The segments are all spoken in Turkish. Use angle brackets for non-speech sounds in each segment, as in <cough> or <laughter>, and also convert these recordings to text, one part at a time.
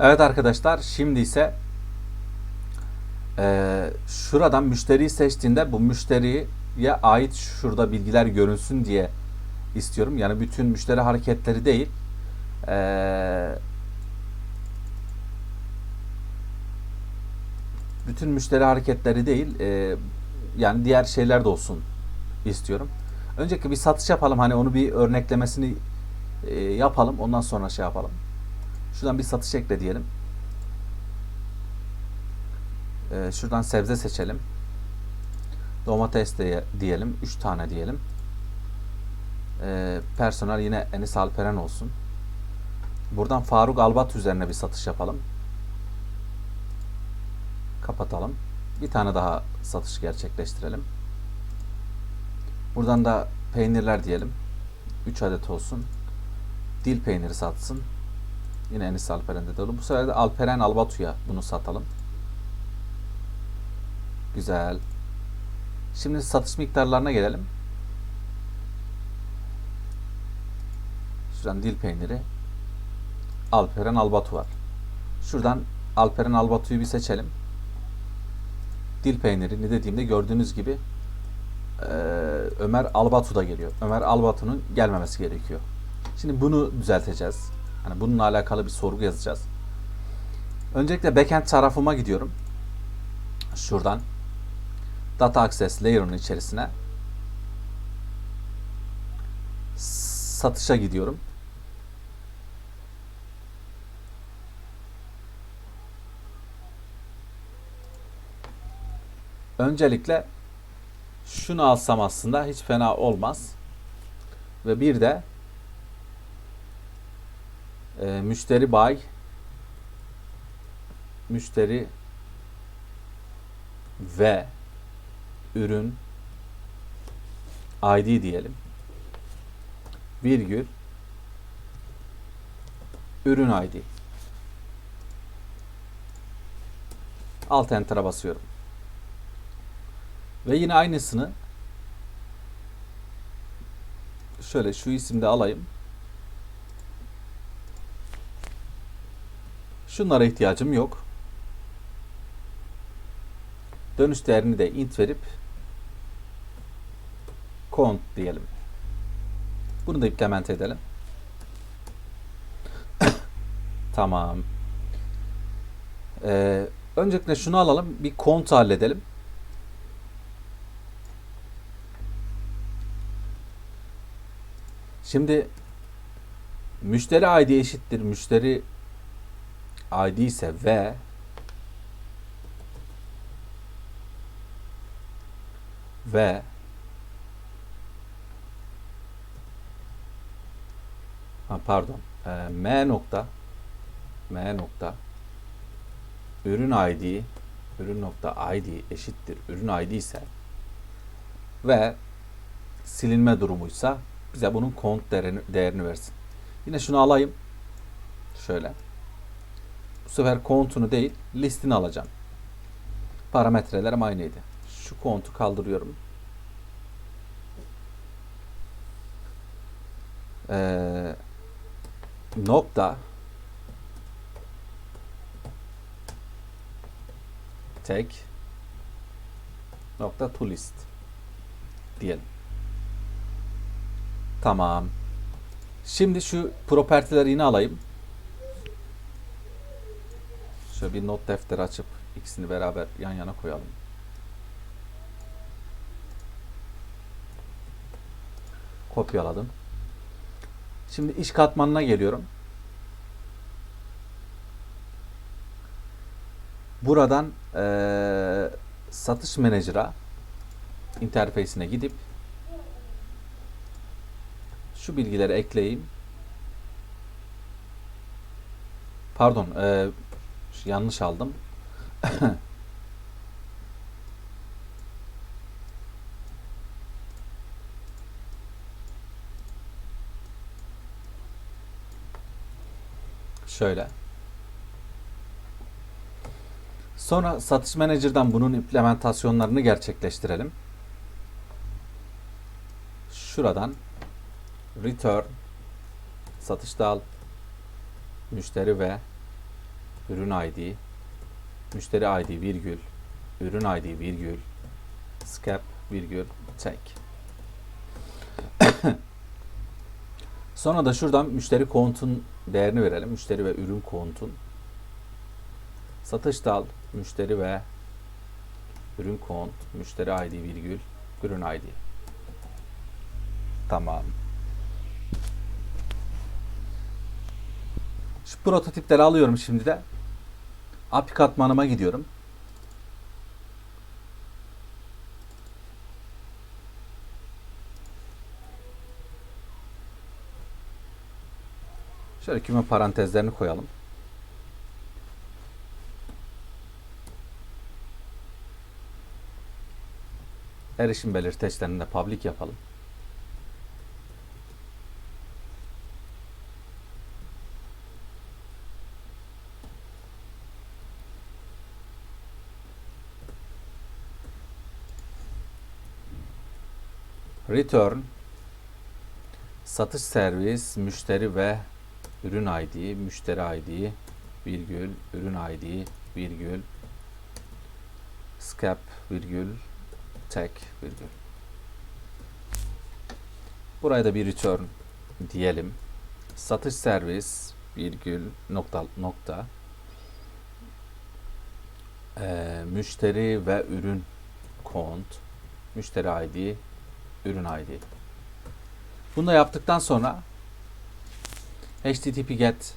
Evet arkadaşlar şimdi ise eee, şuradan müşteriyi seçtiğinde bu müşteriye ait şurada bilgiler görünsün diye istiyorum. Yani bütün müşteri hareketleri değil. Eee, bütün müşteri hareketleri değil. eee, yani diğer şeyler de olsun istiyorum. Önceki bir satış yapalım. Hani onu bir örneklemesini eee, yapalım. Ondan sonra şey yapalım. Şuradan bir satış ekle diyelim. Ee, şuradan sebze seçelim. Domates de diyelim. 3 tane diyelim. Ee, personel yine Enis Alperen olsun. Buradan Faruk Albat üzerine bir satış yapalım. Kapatalım. Bir tane daha satış gerçekleştirelim. Buradan da peynirler diyelim. 3 adet olsun. Dil peyniri satsın. Yine Enis Alperen'de de olur. Bu sefer de Alperen Albatu'ya bunu satalım. Güzel. Şimdi satış miktarlarına gelelim. Şuradan dil peyniri. Alperen Albatu var. Şuradan Alperen Albatu'yu bir seçelim. Dil peynirini dediğimde gördüğünüz gibi Ömer Albatu da geliyor. Ömer Albatu'nun gelmemesi gerekiyor. Şimdi bunu düzelteceğiz. Hani bununla alakalı bir sorgu yazacağız. Öncelikle backend tarafıma gidiyorum. Şuradan Data Access Layer'ın içerisine satışa gidiyorum. Öncelikle şunu alsam aslında hiç fena olmaz. Ve bir de e, müşteri bay müşteri ve ürün ID diyelim. Virgül ürün ID. Alt enter'a basıyorum. Ve yine aynısını şöyle şu isimde alayım. Şunlara ihtiyacım yok. Dönüş değerini de int verip count diyelim. Bunu da implement edelim. <coughs> tamam. Ee, öncelikle şunu alalım. Bir count halledelim. Şimdi müşteri ID eşittir. Müşteri ID ise ve ve ha, pardon. E, m nokta. M nokta. Ürün ID ürün nokta ID eşittir. Ürün ID ise ve silinme durumuysa bize bunun count değerini, değerini versin. Yine şunu alayım. Şöyle. Bu sefer count'unu değil listini alacağım. Parametrelerim aynıydı. Şu count'u kaldırıyorum. Ee, nokta tek nokta to list diyelim. Tamam. Şimdi şu propertileri yine alayım. Şöyle bir not defteri açıp ikisini beraber yan yana koyalım. Kopyaladım. Şimdi iş katmanına geliyorum. Buradan eee, satış menajera interface'ine gidip şu bilgileri ekleyeyim. Pardon, eee, yanlış aldım. <coughs> Şöyle. Sonra satış menajerden bunun implementasyonlarını gerçekleştirelim. Şuradan return satışta al müşteri ve ürün ID, müşteri ID virgül, ürün ID virgül, scap virgül, tag. <coughs> Sonra da şuradan müşteri kontun değerini verelim. Müşteri ve ürün kontun. Satış dal, müşteri ve ürün kont, müşteri ID virgül, ürün ID. Tamam. Şu prototipleri alıyorum şimdi de. API katmanıma gidiyorum. Şöyle küme parantezlerini koyalım. Erişim belirteçlerini de public yapalım. Return satış servis müşteri ve ürün ID müşteri ID virgül ürün ID virgül scap virgül tag virgül. Buraya da bir return diyelim. Satış servis virgül nokta nokta. Eee, müşteri ve ürün kont müşteri ID ürün ID bunu da yaptıktan sonra HTTP GET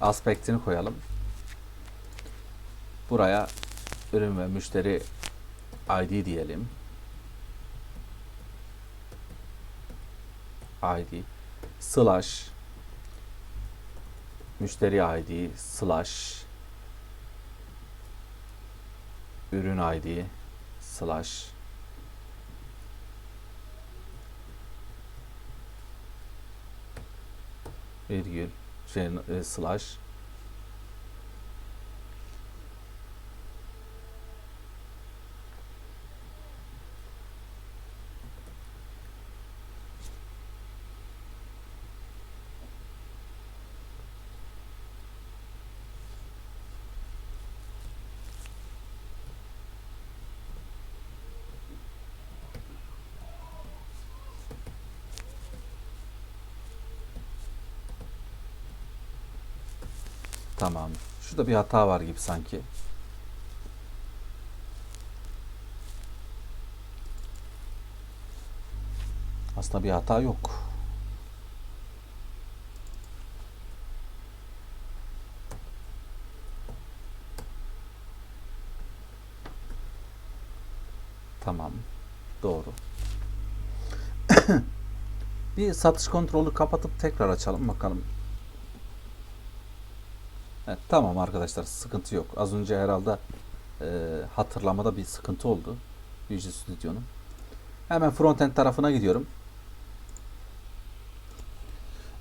aspektini koyalım. Buraya ürün ve müşteri ID diyelim. ID slash müşteri ID slash ürün ID slash virgül şey, e, slash Tamam. Şurada bir hata var gibi sanki. Aslında bir hata yok. Tamam. Doğru. <coughs> bir satış kontrolü kapatıp tekrar açalım bakalım. Tamam arkadaşlar sıkıntı yok. Az önce herhalde e, hatırlamada bir sıkıntı oldu. Visual Studio'nun. Hemen frontend tarafına gidiyorum.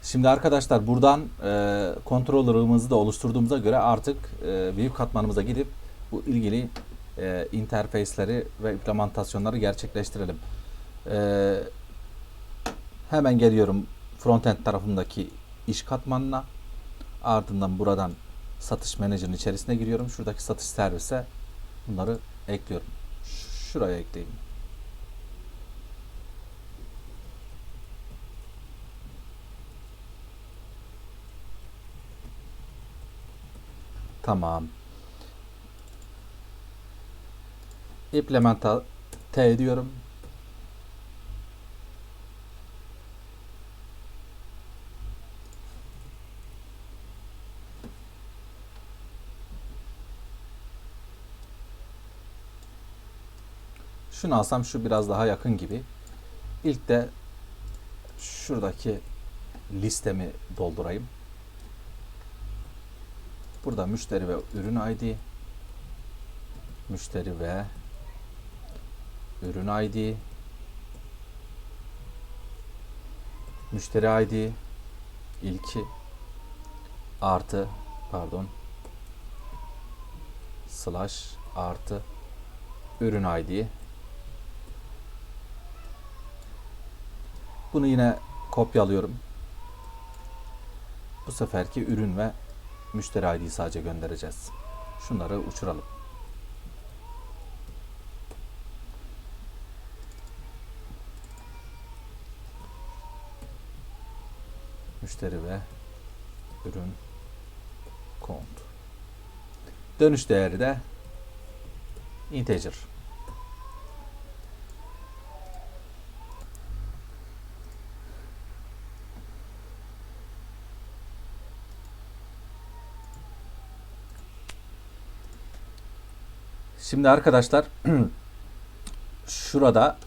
Şimdi arkadaşlar buradan e, controller'ımızı da oluşturduğumuza göre artık e, view katmanımıza gidip bu ilgili e, interface'leri ve implementasyonları gerçekleştirelim. E, hemen geliyorum frontend tarafındaki iş katmanına. Ardından buradan satış menajerinin içerisine giriyorum. Şuradaki satış servise bunları ekliyorum. Şuraya ekleyeyim. Tamam. Implementa T diyorum. Şunu alsam şu biraz daha yakın gibi. İlk de şuradaki listemi doldurayım. Burada müşteri ve ürün ID, müşteri ve ürün ID, müşteri ID ilki artı pardon. Slash artı ürün ID Bunu yine kopyalıyorum. Bu seferki ürün ve müşteri ID'yi sadece göndereceğiz. Şunları uçuralım. Müşteri ve ürün kont. Dönüş değeri de integer. Şimdi arkadaşlar <clears throat> şurada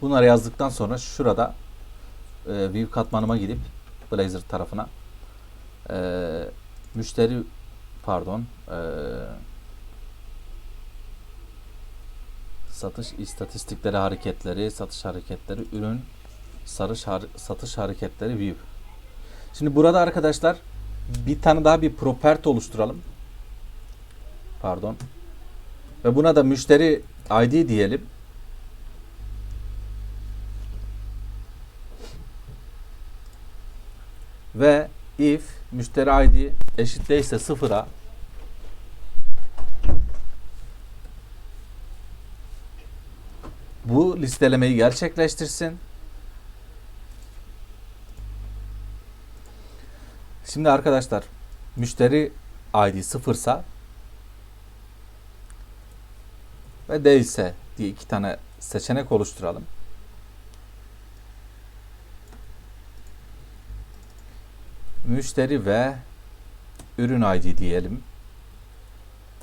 bunları yazdıktan sonra şurada e, view katmanıma gidip Blazor tarafına e, müşteri pardon e, satış istatistikleri hareketleri satış hareketleri ürün sarış har- satış hareketleri view. Şimdi burada arkadaşlar bir tane daha bir property oluşturalım. Pardon. Ve buna da müşteri ID diyelim. Ve if müşteri ID eşit değilse sıfıra bu listelemeyi gerçekleştirsin. Şimdi arkadaşlar müşteri ID sıfırsa ve değilse diye iki tane seçenek oluşturalım. müşteri ve ürün ID diyelim.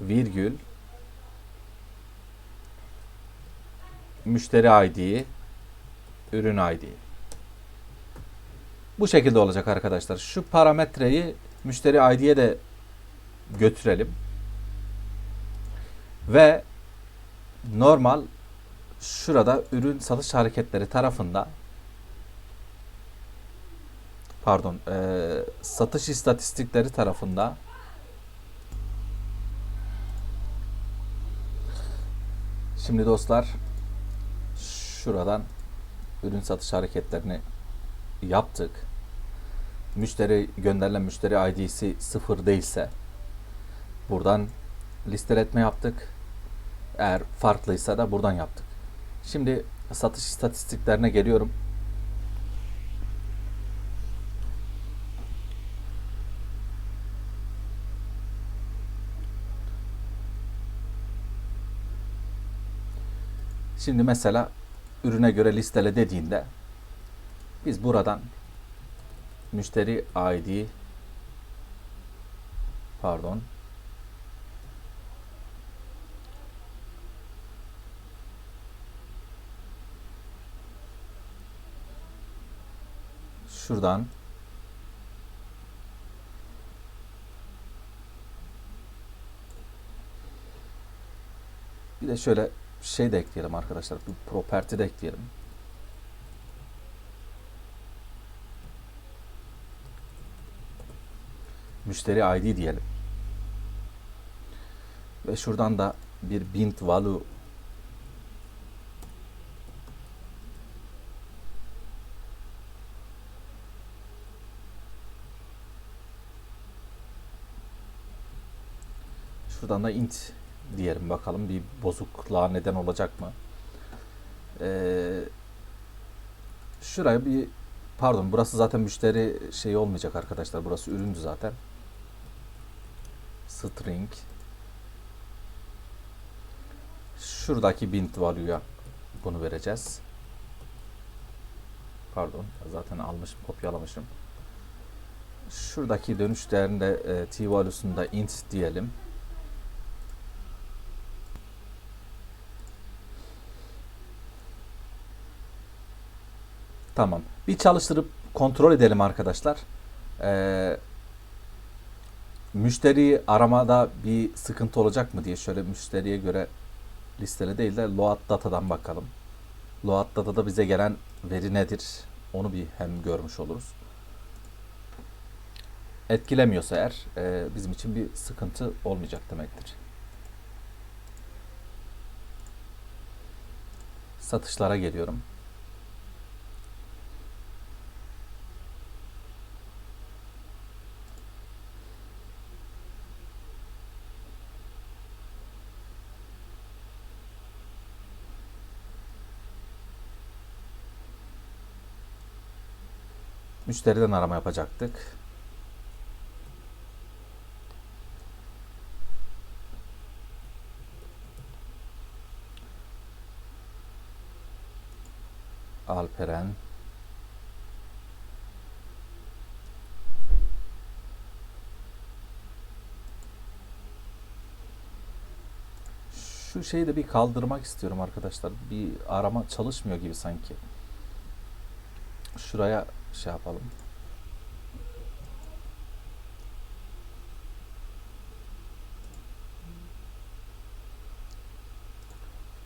Virgül müşteri ID ürün ID. Bu şekilde olacak arkadaşlar. Şu parametreyi müşteri ID'ye de götürelim. Ve normal şurada ürün satış hareketleri tarafında pardon e, satış istatistikleri tarafında şimdi dostlar şuradan ürün satış hareketlerini yaptık. Müşteri gönderilen müşteri ID'si sıfır değilse buradan listeletme yaptık. Eğer farklıysa da buradan yaptık. Şimdi satış istatistiklerine geliyorum. Şimdi mesela ürüne göre listele dediğinde biz buradan müşteri ID pardon şuradan bir de şöyle şey de ekleyelim arkadaşlar. Bir property de ekleyelim. Müşteri ID diyelim. Ve şuradan da bir bint value Şuradan da int diyelim bakalım bir bozukluğa neden olacak mı? Ee, şuraya bir pardon burası zaten müşteri şey olmayacak arkadaşlar. Burası üründü zaten. String şuradaki bint value'ya bunu vereceğiz. Pardon zaten almışım kopyalamışım. Şuradaki dönüş değerinde e, t value'sunda int diyelim. Tamam. Bir çalıştırıp kontrol edelim arkadaşlar. Ee, müşteri aramada bir sıkıntı olacak mı diye şöyle müşteriye göre listele değil de load data'dan bakalım. Load data'da bize gelen veri nedir? Onu bir hem görmüş oluruz. Etkilemiyorsa eğer e, bizim için bir sıkıntı olmayacak demektir. Satışlara geliyorum. Müşteriden arama yapacaktık. Alperen. Şu şeyi de bir kaldırmak istiyorum arkadaşlar. Bir arama çalışmıyor gibi sanki. Şuraya şey yapalım.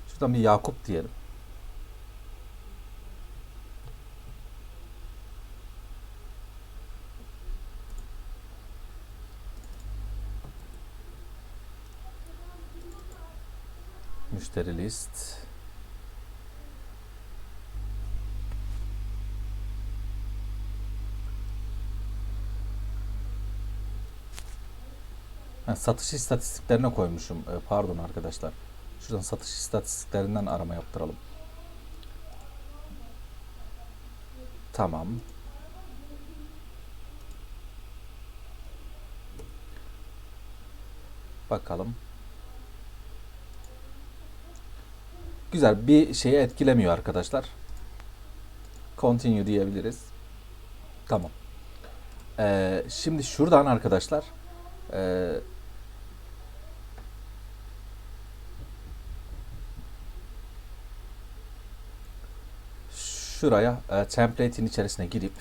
Şuradan bir Yakup diyelim. Müşteri list. Ha, satış istatistiklerine koymuşum. Ee, pardon arkadaşlar. Şuradan satış istatistiklerinden arama yaptıralım. Tamam. Bakalım. Güzel. Bir şeyi etkilemiyor arkadaşlar. Continue diyebiliriz. Tamam. Ee, şimdi şuradan arkadaşlar ee, şuraya e, template'in içerisine girip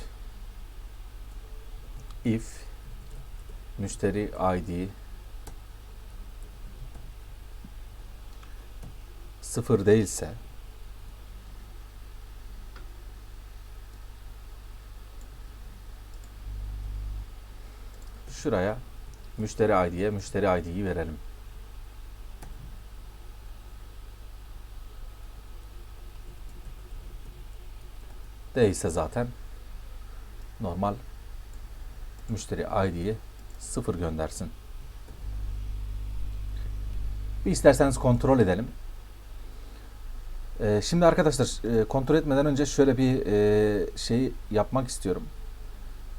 if müşteri ID sıfır değilse şuraya müşteri ID'ye müşteri ID'yi verelim. Değilse zaten normal müşteri ID'yi sıfır göndersin. Bir isterseniz kontrol edelim. Ee, şimdi arkadaşlar e, kontrol etmeden önce şöyle bir e, şey yapmak istiyorum.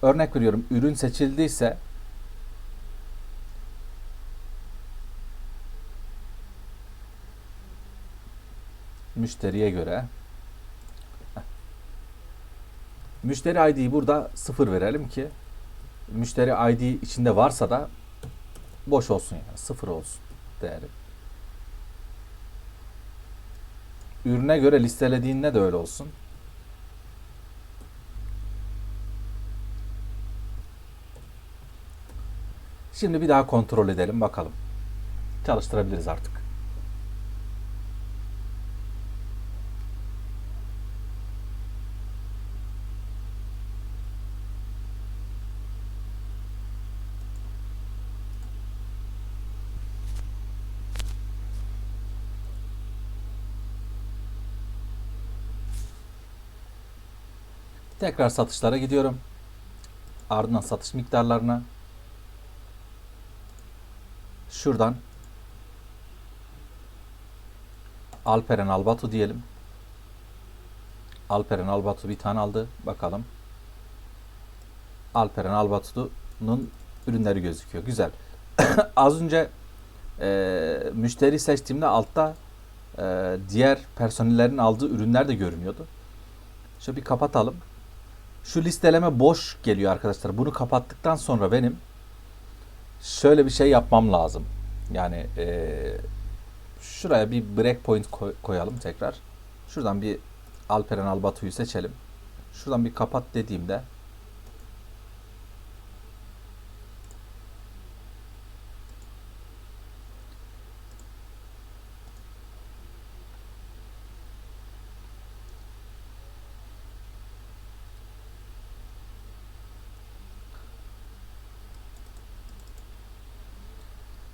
Örnek veriyorum ürün seçildiyse müşteriye göre. Müşteri ID'yi burada sıfır verelim ki müşteri ID içinde varsa da boş olsun yani sıfır olsun değeri. Ürüne göre listelediğinde de öyle olsun. Şimdi bir daha kontrol edelim bakalım. Çalıştırabiliriz artık. Tekrar satışlara gidiyorum. Ardından satış miktarlarına. Şuradan Alperen Albatu diyelim. Alperen Albatu bir tane aldı. Bakalım. Alperen Albatu'nun ürünleri gözüküyor. Güzel. <coughs> Az önce e, müşteri seçtiğimde altta e, diğer personellerin aldığı ürünler de görünüyordu. Şöyle bir kapatalım. Şu listeleme boş geliyor arkadaşlar. Bunu kapattıktan sonra benim şöyle bir şey yapmam lazım. Yani eee, şuraya bir breakpoint koy- koyalım tekrar. Şuradan bir Alperen Albatu'yu seçelim. Şuradan bir kapat dediğimde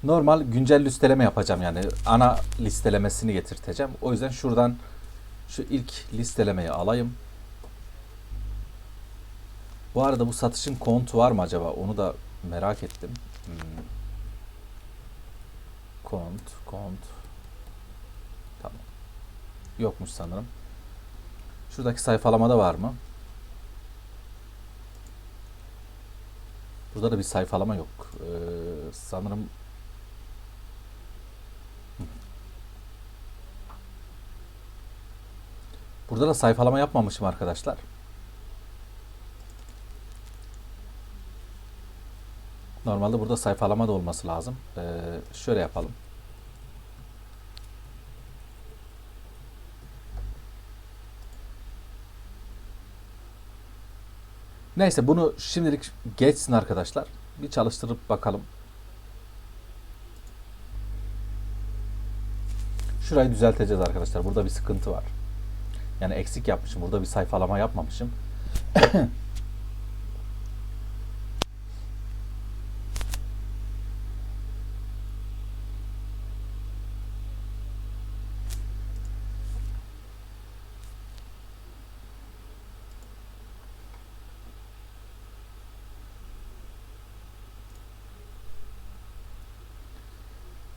normal güncel listeleme yapacağım yani ana listelemesini getirteceğim. O yüzden şuradan şu ilk listelemeyi alayım. Bu arada bu satışın kontu var mı acaba? Onu da merak ettim. Hmm. Kont, kont. Tamam. Yokmuş sanırım. Şuradaki sayfalamada var mı? Burada da bir sayfalama yok. Ee, sanırım Burada da sayfalama yapmamışım arkadaşlar. Normalde burada sayfalama da olması lazım. Ee, şöyle yapalım. Neyse bunu şimdilik geçsin arkadaşlar. Bir çalıştırıp bakalım. Şurayı düzelteceğiz arkadaşlar. Burada bir sıkıntı var. Yani eksik yapmışım. Burada bir sayfalama yapmamışım.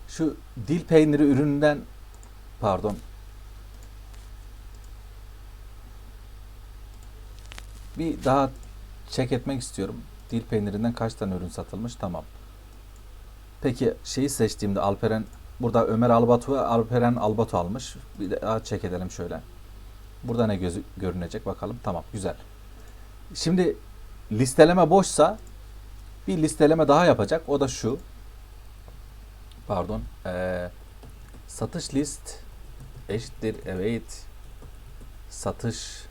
Şu dil peyniri ürününden pardon. Bir daha check etmek istiyorum. Dil peynirinden kaç tane ürün satılmış? Tamam. Peki şeyi seçtiğimde Alperen burada Ömer Albatu ve Alperen Albatu almış. Bir daha check edelim şöyle. Burada ne gözü görünecek bakalım. Tamam güzel. Şimdi listeleme boşsa bir listeleme daha yapacak. O da şu pardon eee, satış list eşittir evet satış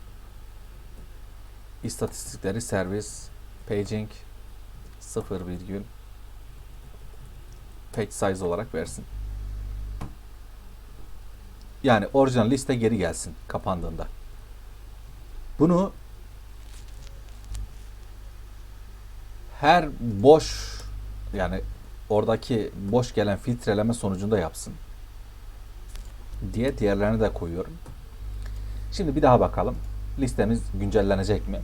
istatistikleri servis paging 0 virgül page size olarak versin. Yani orijinal liste geri gelsin kapandığında. Bunu her boş yani oradaki boş gelen filtreleme sonucunda yapsın diye diğerlerini de koyuyorum. Şimdi bir daha bakalım. Listemiz güncellenecek mi?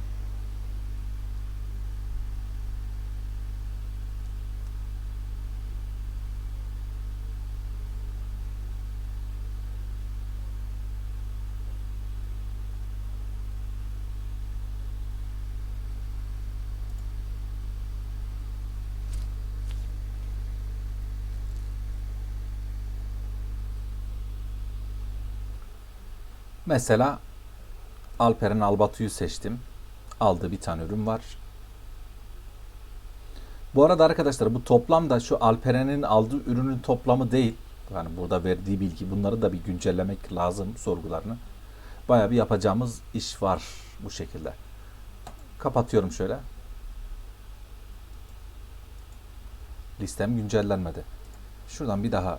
Mesela Alperen Albatu'yu seçtim. Aldığı bir tane ürün var. Bu arada arkadaşlar bu toplam da şu Alperen'in aldığı ürünün toplamı değil. Yani burada verdiği bilgi bunları da bir güncellemek lazım sorgularını. Bayağı bir yapacağımız iş var bu şekilde. Kapatıyorum şöyle. Listem güncellenmedi. Şuradan bir daha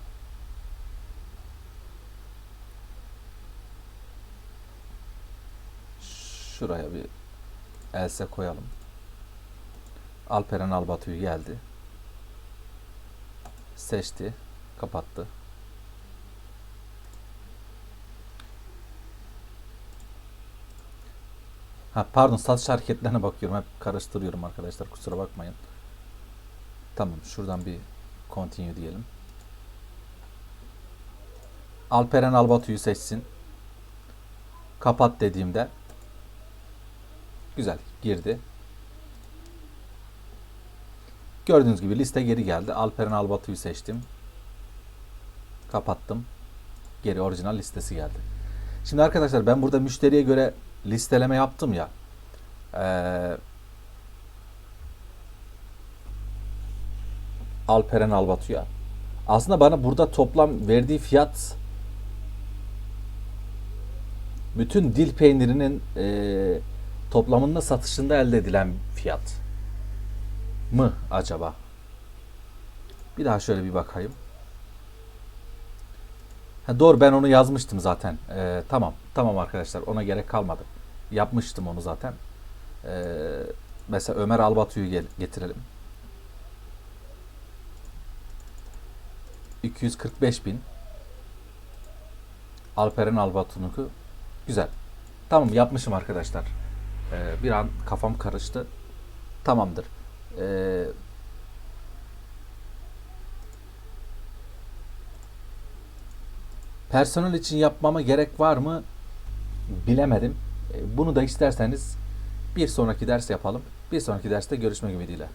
Şuraya bir else koyalım. Alperen Albatu'yu geldi. Seçti. Kapattı. Ha pardon satış hareketlerine bakıyorum. Hep karıştırıyorum arkadaşlar. Kusura bakmayın. Tamam şuradan bir continue diyelim. Alperen Albatu'yu seçsin. Kapat dediğimde Güzel girdi. Gördüğünüz gibi liste geri geldi. Alperen Albatu'yu seçtim. Kapattım. Geri orijinal listesi geldi. Şimdi arkadaşlar ben burada müşteriye göre listeleme yaptım ya. Ee, Alperen Albatu'ya. Aslında bana burada toplam verdiği fiyat bütün dil peynirinin eee toplamında satışında elde edilen fiyat mı acaba? Bir daha şöyle bir bakayım. Ha, doğru ben onu yazmıştım zaten. Ee, tamam tamam arkadaşlar ona gerek kalmadı. Yapmıştım onu zaten. Ee, mesela Ömer Albatu'yu getirelim. 245 bin. Alperen Albatu'nunku. Güzel. Tamam yapmışım arkadaşlar. Ee, bir an kafam karıştı. Tamamdır. Ee, personel için yapmama gerek var mı? Bilemedim. Ee, bunu da isterseniz bir sonraki ders yapalım. Bir sonraki derste görüşmek ümidiyle.